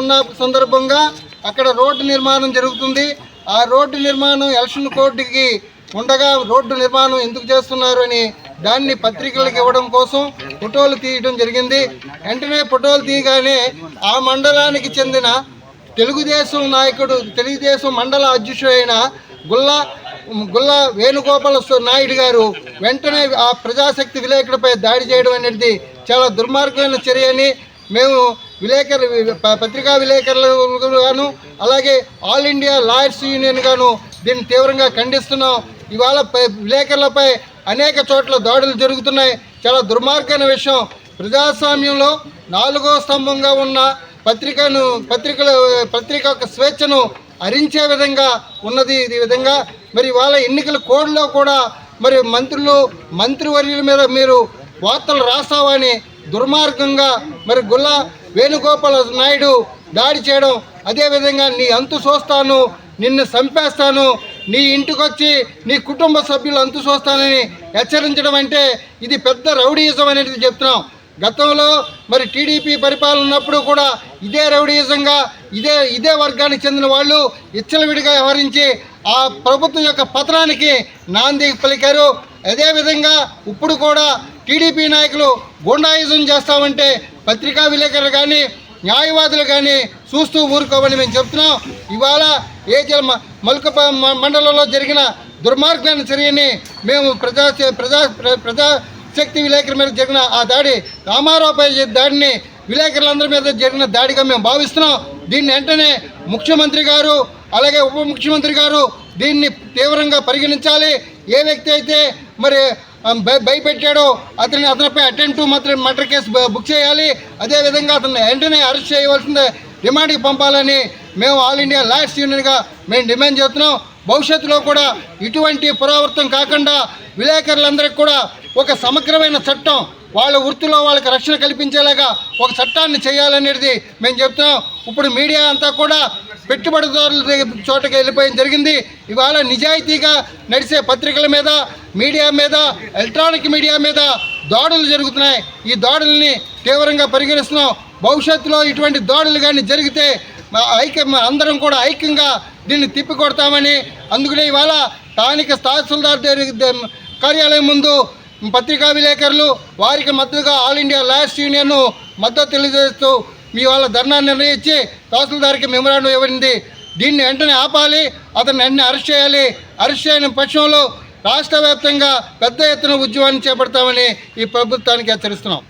ఉన్న సందర్భంగా అక్కడ రోడ్డు నిర్మాణం జరుగుతుంది. ఆ రోడ్డు నిర్మాణం ఎలక్షన్ కోర్టుకి ఉండగా రోడ్డు నిర్మాణం ఎందుకు చేస్తున్నారు అని దాన్ని పత్రికలకు ఇవ్వడం కోసం ఫోటోలు తీయడం జరిగింది. వెంటనే ఫోటోలు తీయగానే ఆ మండలానికి చెందిన తెలుగుదేశం నాయకుడు తెలుగుదేశం మండల అధ్యక్షుడు అయిన గుల్లా గుల్లా వేణుగోపాల నాయుడు గారు వెంటనే ఆ ప్రజాశక్తి విలేకరులపై దాడి చేయడం అనేది చాలా దుర్మార్గమైన చర్య అని మేము విలేకరు పత్రికా విలేకరులుగాను అలాగే ఆల్ ఇండియా లాయర్స్ యూనియన్ గాను దీన్ని తీవ్రంగా ఖండిస్తున్నాం. ఇవాళ విలేకరులపై అనేక చోట్ల దాడులు జరుగుతున్నాయి. చాలా దుర్మార్గమైన విషయం. ప్రజాస్వామ్యంలో నాలుగో స్తంభంగా ఉన్న పత్రికను పత్రికల పత్రిక యొక్క స్వేచ్ఛను హరించే విధంగా ఉన్నది ఈ విధంగా. మరి వాళ్ళ ఎన్నికల కోడ్లో కూడా మరి మంత్రులు మంత్రివర్యుల మీద మీరు వార్తలు రాస్తావని దుర్మార్గంగా మరి గుల్లా వేణుగోపాల నాయుడు దాడి చేయడం అదేవిధంగా నీ అంతు చూస్తాను నిన్ను చంపేస్తాను నీ ఇంటికొచ్చి నీ కుటుంబ సభ్యులు అంతు చూస్తానని హెచ్చరించడం అంటే ఇది పెద్ద రౌడీయిజం అనేది చెప్తున్నాం. గతంలో మరి టీడీపీ పరిపాలన ఉన్నప్పుడు కూడా ఇదే రౌడీయిజంగా ఇదే ఇదే వర్గానికి చెందిన వాళ్ళు ఇచ్చలవిడిగా వ్యవహరించి ఆ ప్రభుత్వం యొక్క పతనానికి నాంది పలికారు. అదేవిధంగా ఇప్పుడు కూడా టీడీపీ నాయకులు గుండాయిజం చేస్తామంటే పత్రికా విలేకరులు కానీ న్యాయవాదులు కానీ చూస్తూ ఊరుకోమని మేము చెప్తున్నాం. ఇవాళ ఏజల్ మల్క మండలంలో జరిగిన దుర్మార్గమైన చర్యని మేము ప్రజా ప్రజా ప్రజా శక్తి విలేకరుల మీద జరిగిన ఆ దాడి రామారావుపై దాడిని విలేకరులందరి మీద జరిగిన దాడిగా మేము భావిస్తున్నాం. దీన్ని వెంటనే ముఖ్యమంత్రి గారు అలాగే ఉప ముఖ్యమంత్రి గారు దీన్ని తీవ్రంగా పరిగణించాలి. ఏ వ్యక్తి అయితే మరి భయపెట్టాడో. అతని అతనిపై అటెంప్ట్ మాత్రం మర్డర్ కేసు బుక్ చేయాలి. అదేవిధంగా అతన్ని వెంటనే అరెస్ట్ చేయవలసిందే. రిమాండ్కి పంపాలని మేము ఆల్ ఇండియా లాయర్స్ యూనియన్గా మేము డిమాండ్ చేస్తున్నాం. భవిష్యత్తులో కూడా ఇటువంటి పురావృతం కాకుండా విలేకరులందరికీ కూడా ఒక సమగ్రమైన చట్టం వాళ్ళ వృత్తిలో వాళ్ళకి రక్షణ కల్పించేలాగా ఒక చట్టాన్ని చేయాలనేది మేము చెప్తున్నాం. ఇప్పుడు మీడియా అంతా కూడా పెట్టుబడిదారుల చోటకి వెళ్ళిపోయిన జరిగింది. ఇవాళ నిజాయితీగా నడిచే పత్రికల మీద మీడియా మీద ఎలక్ట్రానిక్ మీడియా మీద దాడులు జరుగుతున్నాయి. ఈ దాడుల్ని తీవ్రంగా పరిగణిస్తున్నాం. భవిష్యత్తులో ఇటువంటి దాడులు కానీ జరిగితే ఐక్యం ఐక్య అందరం కూడా ఐక్యంగా దీన్ని తిప్పికొడతామని అందుకనే ఇవాళ స్థానిక తహసీల్దార్ కార్యాలయం ముందు పత్రికా విలేకరులు వారికి మద్దతుగా ఆల్ ఇండియా లాయర్స్ యూనియన్ మద్దతు తెలియజేస్తూ మీ వాళ్ళ ధర్నా నిర్ణయించి తహసీల్దార్కి మెమరాండం ఇవ్వడింది దీన్ని వెంటనే ఆపాలి అతన్ని వెంటనే అరెస్ట్ చేయాలి. అరెస్ట్ చేయని పక్షంలో రాష్ట్ర వ్యాప్తంగా పెద్ద ఎత్తున ఉద్యమాన్ని చేపడతామని ఈ ప్రభుత్వానికి హెచ్చరిస్తున్నాం.